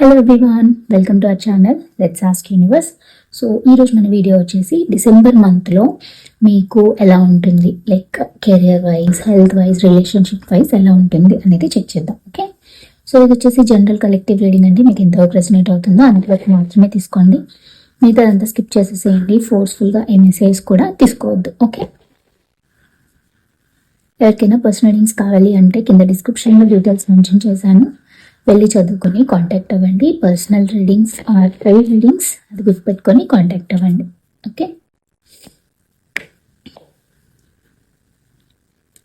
Hello everyone welcome to our channel let's ask universe so ఈరోజు మన video వచ్చేసి December మంత్లో మీకు ఎలా ఉంటుంది? Like career wise health wise relationship wise ఎలా ఉంటుంది అనేది చెక్ చేద్దాం ఓకే సో ఇది వచ్చేసి జనరల్ కలెక్టివ్ రీడింగ్ అండి. మీకు ఎంతవరకు రెసినేట్ అవుతుందో అంతవరకు మాత్రమే తీసుకోండి. మిగతా అంతా స్కిప్ చేసేసేయండి. ఫోర్స్ఫుల్గా ఎంఎస్ఐస్ కూడా తీసుకోవద్దు ఓకే ఎవరికైనా పర్సనల్ రీడింగ్స్ కావాలి అంటే కింద డిస్క్రిప్షన్లో డీటెయిల్స్ మెన్షన్ చేశాను. వెళ్ళి చదువుకొని కాంటాక్ట్ అవ్వండి. Personal readings or private readings అది గుర్తుపెట్టుకొని కాంటాక్ట్ అవ్వండి. ఓకే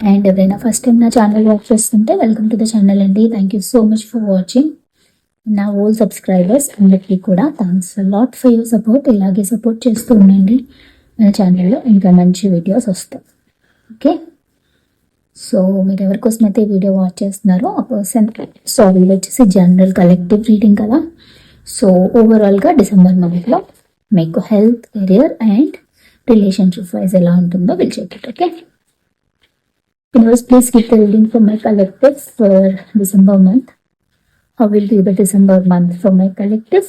అండ్ ఎవరైనా ఫస్ట్ టైం నా ఛానల్ వాచ్ చేస్తుంటే వెల్కమ్ టు ద ఛానల్ అండి. Thank you so much for watching నా ఓల్ సబ్స్క్రైబర్స్ అందరికీ కూడా thanks lot for your support ఇలాగే సపోర్ట్ చేస్తూ ఉండండి. మన ఛానల్లో ఇంకా మంచి వీడియోస్ వస్తాయి. ఓకే సో మీరు ఎవరి కోసం అయితే వీడియో వాచ్ చేస్తున్నారో ఆ పర్సన్ సో వీళ్ళు వచ్చేసి జనరల్ కలెక్టివ్ రీడింగ్ కదా. సో ఓవరాల్గా డిసెంబర్ మంత్లో మీకు health career and relationship wise ఎలా ఉంటుందో వీళ్ళు చెప్పారు okay universe please keep the reading for my collective for December month how will be the December month for my collective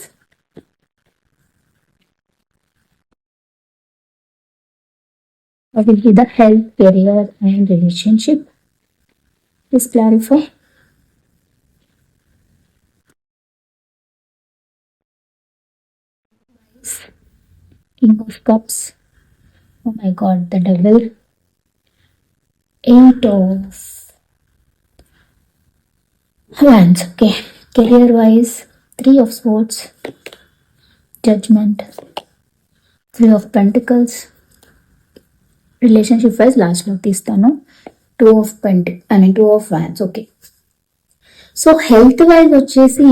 What will be the health, career, and relationship? Please clarify. King of Cups. Oh my god, the devil. Eight of Wands. Okay. Career wise, Three of Swords. Judgment. Three of Pentacles. Relationship wise లాస్ట్లో తీస్తాను two of pent I mean two of wands okay so health wise వచ్చేసి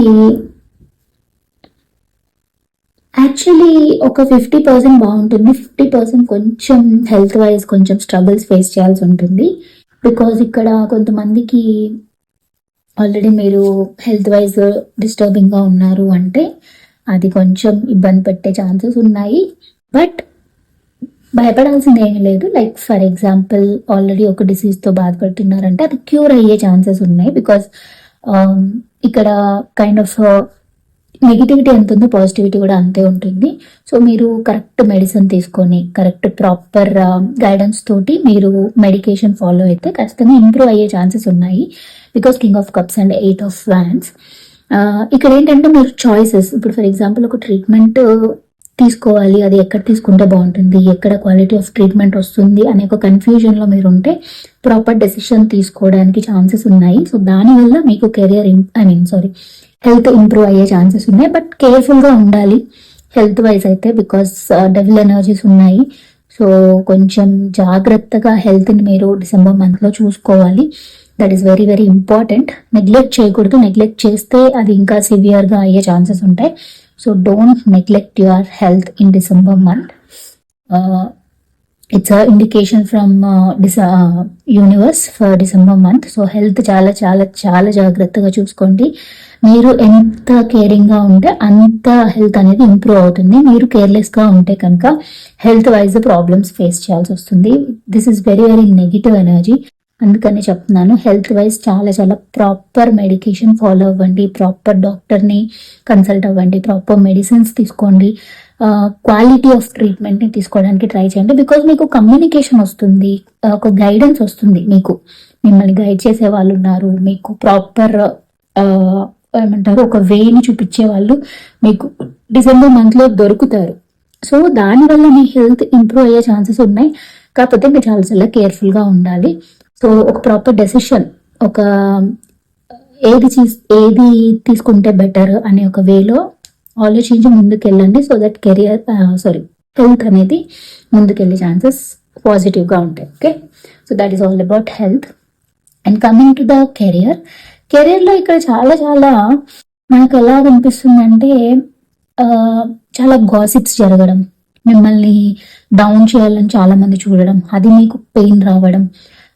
actually ఒక fifty percent బాగుంటుంది. Fifty percent కొంచెం health wise కొంచెం struggles face చేయాల్సి ఉంటుంది. Because ఇక్కడ కొంతమందికి ఆల్రెడీ మీరు హెల్త్ వైజ్ డిస్టర్బింగ్గా ఉన్నారు అంటే అది కొంచెం ఇబ్బంది పెట్టే ఛాన్సెస్ ఉన్నాయి. బట్ భయపడాల్సింది ఏం లేదు. లైక్ ఫర్ ఎగ్జాంపుల్ ఆల్రెడీ ఒక డిసీజ్తో బాధపడుతున్నారంటే అది క్యూర్ అయ్యే ఛాన్సెస్ ఉన్నాయి బికాస్ um, ఇక్కడ కైండ్ ఆఫ్ నెగిటివిటీ ఎంత ఉందో పాజిటివిటీ కూడా అంతే ఉంటుంది. సో మీరు కరెక్ట్ మెడిసిన్ తీసుకొని కరెక్ట్ ప్రాపర్ గైడెన్స్ తోటి మీరు మెడికేషన్ ఫాలో అయితే ఖచ్చితంగా ఇంప్రూవ్ అయ్యే ఛాన్సెస్ ఉన్నాయి. Because king of cups and eight of wands ఇక్కడ ఏంటంటే మీరు చాయిసెస్ ఇప్పుడు ఫర్ ఎగ్జాంపుల్ ఒక ట్రీట్మెంట్ తీసుకోవాలి అది ఎక్కడ తీసుకుంటే బాగుంటుంది ఎక్కడ క్వాలిటీ ఆఫ్ ట్రీట్మెంట్ వస్తుంది అనే ఒక కన్ఫ్యూజన్లో మీరు ఉంటే ప్రాపర్ డెసిషన్ తీసుకోవడానికి ఛాన్సెస్ ఉన్నాయి. సో దానివల్ల మీకు career I mean sorry health improve అయ్యే ఛాన్సెస్ ఉన్నాయి. బట్ కేర్ఫుల్గా ఉండాలి హెల్త్ వైజ్ అయితే బికాస్ డెవిల్ ఎనర్జీస్ ఉన్నాయి. సో కొంచెం జాగ్రత్తగా హెల్త్ని మీరు డిసెంబర్ మంత్లో చూసుకోవాలి. That is very very important neglect చేయకూడదు. నెగ్లెక్ట్ చేస్తే అది ఇంకా సివియర్గా అయ్యే ఛాన్సెస్ ఉంటాయి. So don't neglect your health in December month it's indication from this universe for December month so health చాలా చాలా చాలా జాగ్రత్తగా చూసుకోండి. మీరు ఎంత కేరింగ్గా ఉంటే అంత హెల్త్ అనేది ఇంప్రూవ్ అవుతుంది. మీరు కేర్లెస్గా ఉంటే కనుక హెల్త్ వైజ్ ప్రాబ్లమ్స్ ఫేస్ చేయాల్సి వస్తుంది. This is very very negative energy అందుకని చెప్తున్నాను హెల్త్ వైజ్ చాలా చాలా ప్రాపర్ మెడికేషన్ ఫాలో అవ్వండి ప్రాపర్ డాక్టర్ని కన్సల్ట్ అవ్వండి ప్రాపర్ మెడిసిన్స్ తీసుకోండి క్వాలిటీ ఆఫ్ ట్రీట్మెంట్ని తీసుకోవడానికి ట్రై చేయండి. బికాజ్ మీకు కమ్యూనికేషన్ వస్తుంది ఒక గైడెన్స్ వస్తుంది మీకు. మిమ్మల్ని గైడ్ చేసే వాళ్ళు ఉన్నారు మీకు ప్రాపర్ ఏమంటారు ఒక వేని చూపించే వాళ్ళు మీకు డిసెంబర్ మంత్లో దొరుకుతారు. సో దానివల్ల మీ హెల్త్ ఇంప్రూవ్ అయ్యే ఛాన్సెస్ ఉన్నాయి. కాకపోతే మీరు చాలా చాలా కేర్ఫుల్గా ఉండాలి. సో ఒక ప్రాపర్ డెసిషన్ ఒక ఏది ఏది తీసుకుంటే బెటర్ అనే ఒక వేలో ఆలోచించి ముందుకెళ్ళండి so that career sorry health అనేది ముందుకెళ్ళే ఛాన్సెస్ పాజిటివ్గా ఉంటాయి okay so that is all about health and coming to the career కెరియర్లో ఇక్కడ చాలా చాలా మనకు ఎలా అనిపిస్తుంది అంటే చాలా గాసిప్స్ జరగడం మిమ్మల్ని డౌన్ చేయాలని చాలామంది చూడడం అది మీకు పెయిన్ రావడం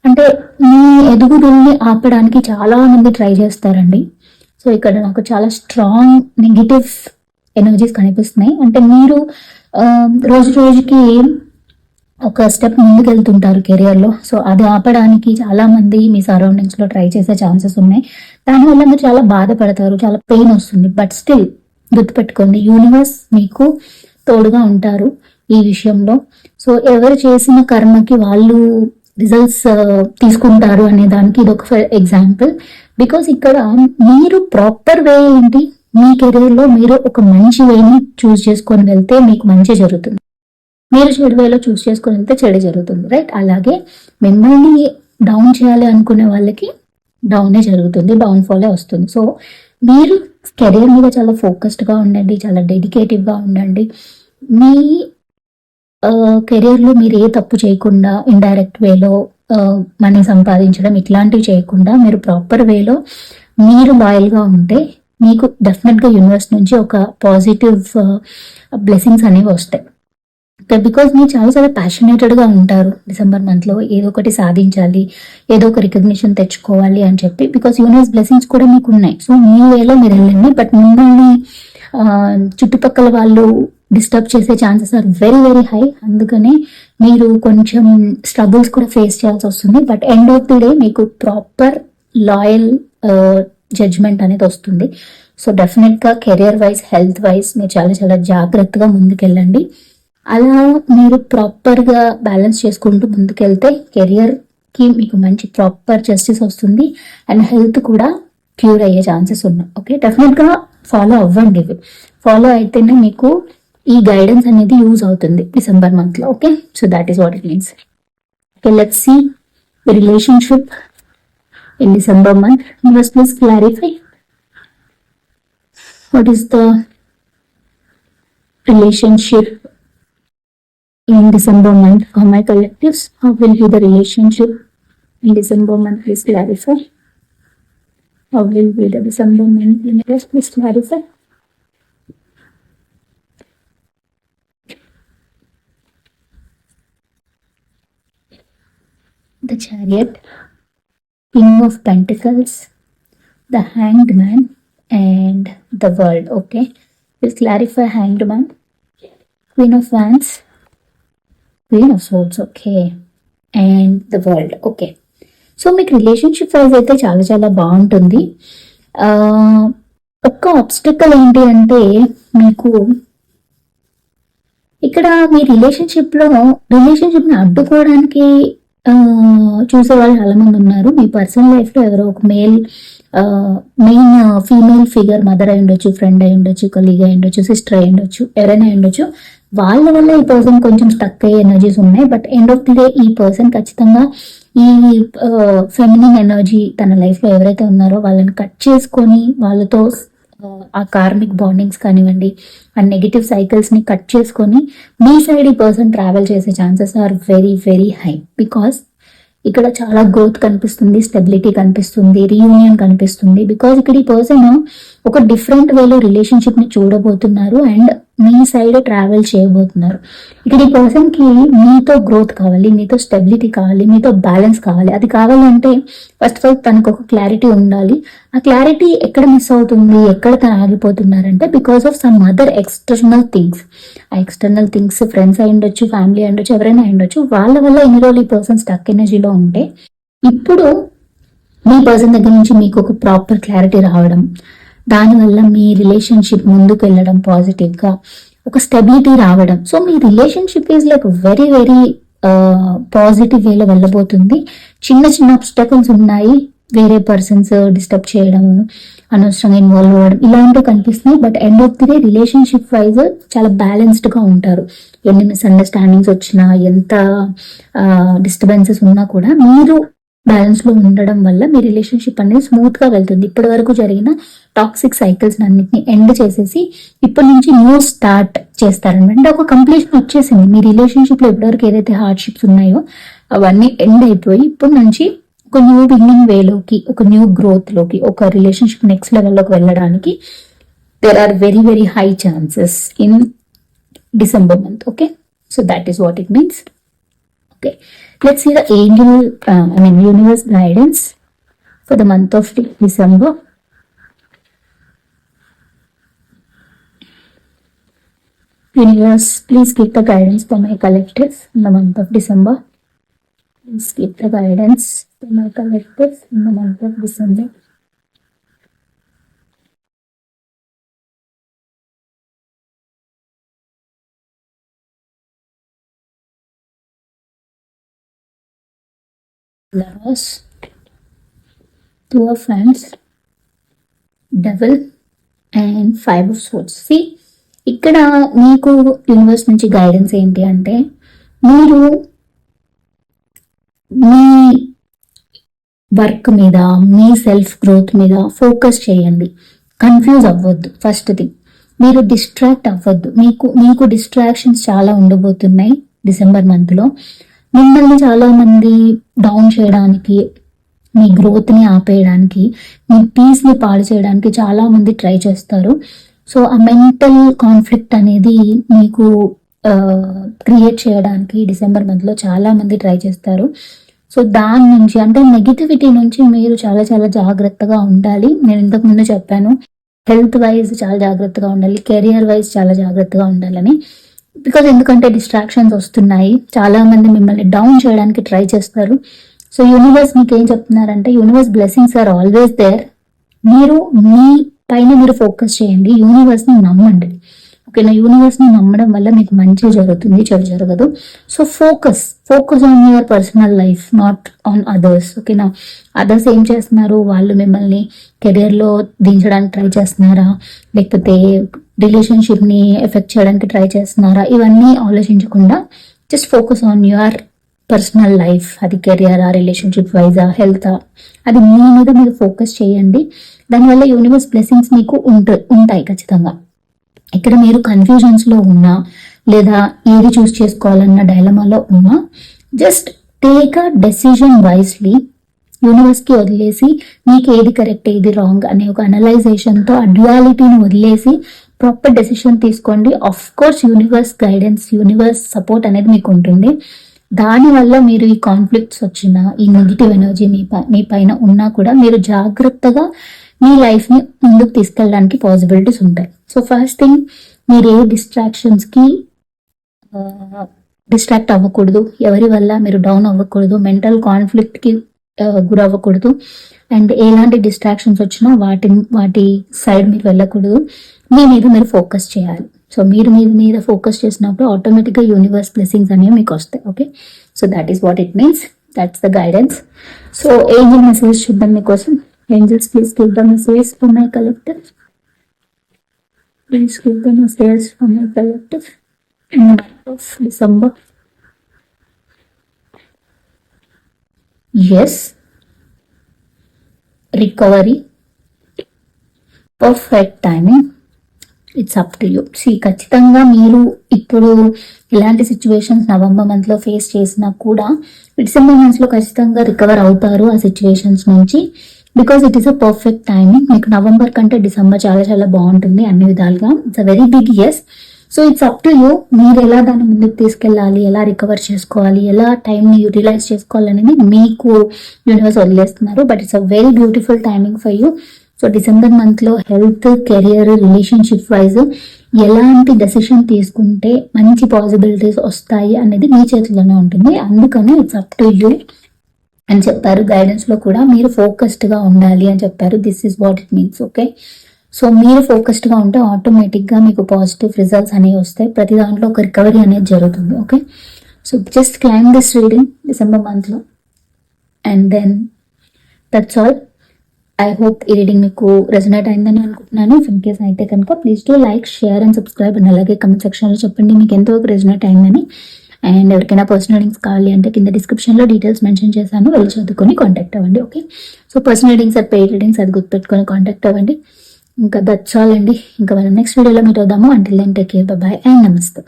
అంటే మీ ఎదుగుదలని ఆపడానికి చాలా మంది ట్రై చేస్తారండి. సో ఇక్కడ నాకు చాలా స్ట్రాంగ్ నెగిటివ్ ఎనర్జీస్ కనిపిస్తున్నాయి. అంటే మీరు రోజు రోజుకి ఒక స్టెప్ ముందుకు వెళ్తుంటారు కెరియర్లో సో అది ఆపడానికి చాలా మంది మీ సరౌండింగ్స్లో ట్రై చేసే ఛాన్సెస్ ఉన్నాయి. దానివల్ల మీరు చాలా బాధపడతారు చాలా పెయిన్ వస్తుంది. బట్ స్టిల్ గుర్తుపెట్టుకోండి యూనివర్స్ మీకు తోడుగా ఉంటారు ఈ విషయంలో. సో ఎవరు చేసిన కర్మకి వాళ్ళు రిజల్ట్స్ uh, తీసుకుంటారు అనే దానికి ఇది ఒక ఎగ్జాంపుల్ బికాస్ ఇక్కడ మీరు ప్రాపర్ వే ఏంటి? మీ కెరీర్లో మీరు ఒక మంచి వేని చూస్ చేసుకొని వెళ్తే మీకు మంచి జరుగుతుంది. మీరు చెడు వేలో చూస్ చేసుకొని వెళ్తే చెడు జరుగుతుంది రైట్ అలాగే మిమ్మల్ని డౌన్ చేయాలి అనుకునే వాళ్ళకి డౌనే జరుగుతుంది డౌన్ ఫాలే వస్తుంది. సో మీరు కెరీర్ మీద చాలా ఫోకస్డ్గా ఉండండి చాలా డెడికేటివ్గా ఉండండి. మీ కెరీర్లో మీరు ఏ తప్పు చేయకుండా ఇండైరెక్ట్ వేలో మనీ సంపాదించడం ఇట్లాంటివి చేయకుండా మీరు ప్రాపర్ వేలో మీరు లాయల్గా ఉంటే మీకు డెఫినెట్గా యూనివర్స్ నుంచి ఒక పాజిటివ్ బ్లెస్సింగ్స్ అనేవి వస్తాయి. బికాజ్ మీరు చాలా చాలా ప్యాషనేటెడ్గా ఉంటారు. డిసెంబర్ మంత్లో ఏదో ఒకటి సాధించాలి ఏదో ఒక రికగ్నిషన్ తెచ్చుకోవాలి అని చెప్పి బికాస్ యూనివర్స్ బ్లెస్సింగ్స్ కూడా మీకు ఉన్నాయి సో మీ వేలో మీరు వెళ్ళండి బట్ మిమ్మల్ని చుట్టుపక్కల వాళ్ళు డిస్టర్బ్ చేసే chances are very very high అందుకనే మీరు కొంచెం స్ట్రగుల్స్ కూడా ఫేస్ చేయాల్సి వస్తుంది. But end of the day మీకు ప్రాపర్ లాయల్ జడ్జ్మెంట్ అనేది వస్తుంది. సో డెఫినెట్గా కెరియర్ వైజ్ హెల్త్ వైజ్ మీరు చాలా చాలా జాగ్రత్తగా ముందుకెళ్ళండి. అలా మీరు ప్రాపర్గా బ్యాలెన్స్ చేసుకుంటూ ముందుకెళ్తే కెరియర్కి మీకు మంచి ప్రాపర్ జస్టిస్ వస్తుంది. అండ్ హెల్త్ కూడా క్యూర్ అయ్యే ఛాన్సెస్ ఉన్నాయి. ఓకే డెఫినెట్గా ఫాలో అవ్వండి ఇవి ఫాలో అయితేనే మీకు ఈ గైడెన్స్ అనేది యూజ్ అవుతుంది డిసెంబర్ మంత్లో okay so that is what it means okay let see the relationship in December month must please clarify what is the relationship in December month for my collectives? How will be the relationship in December month? Please clarify. How will be the December month? Yes, please clarify. The chariot, king of pentacles, the hanged man, and the world. Okay, we'll clarify hanged man, queen of wands, queen of swords. Okay, and the world. Okay. So మీకు relationship wise అయితే చాలా చాలా బాగుంటుంది. ఒక్క obstacle ఏంటి అంటే మీకు ఇక్కడ మీ రిలేషన్షిప్లో రిలేషన్షిప్ని అడ్డుకోవడానికి చూసే వాళ్ళు చాలా మంది ఉన్నారు. మీ పర్సనల్ లైఫ్లో ఎవరో ఒక male main female figure mother అయి ఉండొచ్చు ఫ్రెండ్ అయి ఉండొచ్చు కొలీగ్ అయి ఉండొచ్చు సిస్టర్ అయి ఉండొచ్చు ఎవరైనా అయి ఉండొచ్చు వాళ్ళ వల్ల ఈ పర్సన్ కొంచెం స్టక్ అయ్యే ఎనర్జీస్ ఉన్నాయి. But end of the day ఈ పర్సన్ ఖచ్చితంగా ఈ ఫెమినిన్ ఎనర్జీ తన లైఫ్లో ఎవరైతే ఉన్నారో వాళ్ళని కట్ చేసుకొని వాళ్ళతో ఆ, కార్మిక్ బాండింగ్స్ కానివ్వండి ఆ నెగిటివ్ సైకిల్స్ని కట్ చేసుకొని మీ సైడ్ ఈ పర్సన్ ట్రావెల్ చేసే chances are very very high because ఇక్కడ చాలా గ్రోత్ కనిపిస్తుంది స్టెబిలిటీ కనిపిస్తుంది రీయూనియన్ కనిపిస్తుంది. బికాజ్ ఇక్కడ ఈ పర్సన్ ఒక డిఫరెంట్ వేలో రిలేషన్షిప్ని చూడబోతున్నారు అండ్ మీ సైడ్ ట్రావెల్ చేయబోతున్నారు. ఇక్కడ ఈ పర్సన్కి మీతో గ్రోత్ కావాలి మీతో స్టెబిలిటీ కావాలి మీతో బ్యాలెన్స్ కావాలి. అది కావాలంటే ఫస్ట్ ఆఫ్ ఆల్ తనకు ఒక క్లారిటీ ఉండాలి. ఆ క్లారిటీ ఎక్కడ మిస్ అవుతుంది ఎక్కడ తను ఆగిపోతున్నారంటే because of some other external things ఆ ఎక్స్టర్నల్ థింగ్స్ ఫ్రెండ్స్ అయి ఉండొచ్చు ఫ్యామిలీ అయి ఉండొచ్చు ఎవరైనా అయి ఉండొచ్చు వాళ్ళ వల్ల ఎన్ని రోజులు ఈ పర్సన్ స్టక్ ఎనర్జీలో ఉంటే ఇప్పుడు మీ పర్సన్ దగ్గర నుంచి మీకు ఒక ప్రాపర్ క్లారిటీ రావడం దానివల్ల మీ రిలేషన్షిప్ ముందుకు వెళ్ళడం పాజిటివ్గా ఒక స్టెబిలిటీ రావడం. So me relationship is like very very positive వేలో వెళ్ళబోతుంది. చిన్న చిన్న అబ్స్టకల్స్ ఉన్నాయి. వేరే పర్సన్స్ డిస్టర్బ్ చేయడం అనవసరంగా ఇన్వాల్వ్ అవ్వడం ఇలాంటివి కనిపిస్తున్నాయి. But end of the day relationship wise చాలా బ్యాలెన్స్డ్గా ఉంటారు. ఎన్ని మిస్అండర్స్టాండింగ్స్ వచ్చినా ఎంత డిస్టర్బెన్సెస్ ఉన్నా కూడా మీరు బ్యాలెన్స్లో ఉండడం వల్ల మీ రిలేషన్షిప్ అనేది స్మూత్గా వెళ్తుంది. ఇప్పటి వరకు జరిగిన టాక్సిక్ సైకిల్స్ అన్నిటిని ఎండ్ చేసేసి ఇప్పటి నుంచి న్యూ స్టార్ట్ చేస్తారనమాట అంటే ఒక కంప్లీషన్ వచ్చేసింది. మీ రిలేషన్షిప్లో ఇప్పటివరకు ఏదైతే హార్డ్షిప్స్ ఉన్నాయో అవన్నీ ఎండ్ అయిపోయి ఇప్పటి నుంచి ఒక న్యూ బిగినింగ్ వేలోకి ఒక న్యూ గ్రోత్లోకి ఒక రిలేషన్షిప్ నెక్స్ట్ లెవెల్లోకి వెళ్ళడానికి there are very very high chances in December month okay so that is what it means okay let's see the angel uh, i mean universe guidance for the month of december. Universe please give the guidance for my collective in the month of december. Please give the guidance for my collective in the month of december lovers two of hands double and five of swords see ఇక్కడ మీకు universe నుంచి guidance ఏంటి అంటే మీరు మీ work మీద మీ self growth మీద ఫోకస్ చేయండి. కన్ఫ్యూజ్ అవ్వద్దు. ఫస్ట్ థింగ్ మీరు డిస్ట్రాక్ట్ అవ్వద్దు. మీకు మీకు డిస్ట్రాక్షన్స్ చాలా ఉండబోతున్నాయి డిసెంబర్ మంత్లో మిమ్మల్ని చాలా మంది డౌన్ చేయడానికి మీ గ్రోత్ని ఆపేయడానికి మీ పీస్ని పాడు చేయడానికి చాలా మంది ట్రై చేస్తారు. సో ఆ మెంటల్ కాన్ఫ్లిక్ట్ అనేది మీకు క్రియేట్ చేయడానికి డిసెంబర్ మంత్లో చాలా మంది ట్రై చేస్తారు. సో దాని నుంచి అంటే నెగిటివిటీ నుంచి మీరు చాలా చాలా జాగ్రత్తగా ఉండాలి. నేను ఇంతకుముందు చెప్పాను. హెల్త్ వైజ్ చాలా జాగ్రత్తగా ఉండాలి. కెరియర్ వైజ్ చాలా జాగ్రత్తగా ఉండాలని. బికాజ్ ఎందుకంటే డిస్ట్రాక్షన్స్ వస్తున్నాయి చాలా మంది మిమ్మల్ని డౌన్ చేయడానికి ట్రై చేస్తారు. సో యూనివర్స్ మీకు ఏం చెప్తున్నారంటే universe blessings are always there మీరు మీ పైన మీరు ఫోకస్ చేయండి యూనివర్స్ని నమ్మండి. ఓకేనా యూనివర్స్ని నమ్మడం వల్ల మీకు మంచి జరుగుతుంది చెడు జరగదు. So focus focus on your personal life not on others ఓకేనా అదర్స్ ఏం చేస్తున్నారు? వాళ్ళు మిమ్మల్ని కెరియర్లో దించడానికి ట్రై చేస్తున్నారా? లేకపోతే రిలేషన్షిప్ని ఎఫెక్ట్ చేయడానికి ట్రై చేస్తున్నారా? ఇవన్నీ ఆలోచించకుండా just focus on your personal life అది కెరియరా రిలేషన్షిప్ వైజా హెల్త్ అది మీ మీద మీరు ఫోకస్ చేయండి. దానివల్ల యూనివర్స్ బ్లెస్సింగ్స్ మీకు ఉంటాయి ఖచ్చితంగా. ఇక్కడ మీరు కన్ఫ్యూజన్స్లో ఉన్నా లేదా ఏది చూస్ చేసుకోవాలన్న డైలమాలో ఉన్నా just take a decision wisely యూనివర్స్కి వదిలేసి మీకు ఏది కరెక్ట్ ఏది రాంగ్ అనే ఒక అనలైజేషన్తో ఆ డ్యువాలిటీని వదిలేసి ప్రాపర్ డెసిషన్ తీసుకోండి. Of course universe guidance universe support అనేది మీకు ఉంటుంది. దానివల్ల మీరు ఈ కాన్ఫ్లిక్ట్స్ వచ్చిన ఈ నెగిటివ్ ఎనర్జీ మీ మీ పైన ఉన్నా కూడా మీరు జాగ్రత్తగా మీ లైఫ్ని ముందుకు తీసుకెళ్ళడానికి పాసిబిలిటీస్ ఉంటాయి. సో ఫస్ట్ థింగ్ మీరు ఏ డిస్ట్రాక్షన్స్కి డిస్ట్రాక్ట్ అవ్వకూడదు. ఎవరి వల్ల మీరు డౌన్ అవ్వకూడదు. మెంటల్ కాన్ఫ్లిక్ట్కి గురవ్వకూడదు. అండ్ ఎలాంటి డిస్ట్రాక్షన్స్ వచ్చినా వాటి వాటి సైడ్ మీరు వెళ్ళకూడదు. మీ మీద మీరు ఫోకస్ చేయాలి. సో మీరు మీ మీద ఫోకస్ చేసినప్పుడు ఆటోమేటిక్గా యూనివర్స్ బ్లెస్సింగ్స్ అనేవి మీకు వస్తాయి. Okay so that is what it means that's the guidance so angel message చూద్దాం మీకోసం. Angels please give the message for my collective please give the message for my collective in of December is recovery perfect timing it's up to you see ఖచ్చితంగా మీరు ఇప్పుడు ఇలాంటి situations November మంత్లో face చేసినా కూడా December మంత్స్లో ఖచ్చితంగా recover అవుతారు ఆ సిచ్యువేషన్స్ నుంచి. Because it is a perfect timing మీకు నవంబర్ కంటే డిసెంబర్ చాలా చాలా బాగుంటుంది అన్ని విధాలుగా. It's a very big years so it's up to you మీరు ఎలా దాన్ని ముందుకు తీసుకెళ్ళాలి ఎలా రికవర్ చేసుకోవాలి ఎలా టైంని యూటిలైజ్ చేసుకోవాలనేది మీకు యూనివర్స్ వదిలేస్తున్నారు. But it's a very beautiful timing for you so December మంత్లో హెల్త్ కెరియర్ రిలేషన్షిప్ వైజ్ ఎలాంటి డెసిషన్ తీసుకుంటే మంచి పాసిబిలిటీస్ వస్తాయి అనేది మీ చేతిలోనే ఉంటుంది. అందుకని ఇట్స్ అప్ టు యూ అని చెప్పారు. గైడెన్స్లో కూడా మీరు ఫోకస్డ్గా ఉండాలి అని చెప్పారు. This is what it means okay so మీరు ఫోకస్డ్గా ఉంటే ఆటోమేటిక్గా మీకు పాజిటివ్ రిజల్ట్స్ అనేవి వస్తాయి. ప్రతి దాంట్లో ఒక రికవరీ అనేది జరుగుతుంది okay so just claim this reading December మంత్లో and then that's all I hope ఈ రీడింగ్ మీకు రెజనేట్ అయిందని అనుకుంటున్నాను. ఇన్ కేస్ అయితే కనుక please do like share and subscribe and అలాగే కమెంట్ సెక్షన్లో చెప్పండి మీకు ఎంతవరకు రెజనేట్ అయిందని. అండ్ ఎవరికైనా పర్సనల్ రీడింగ్స్ కావాలి అంటే కింద డిస్క్రిప్షన్లో డీటెయిల్స్ మెన్షన్ చేశాను. వెళ్ళి చదువుకొని కాంటాక్ట్ అవ్వండి ఓకే సో పర్సనల్ రీడింగ్స్ అది పెయిడ్ రీడింగ్స్ అది గుర్తుపెట్టుకొని కాంటాక్ట్ అవ్వండి. ఇంకా దచ్చాలండి ఇంకా మనం నెక్స్ట్ వీడియోలో మీట్ అవుదాము. అంటే టేక్ కేర్ బాయ్ అండ్ నమస్తే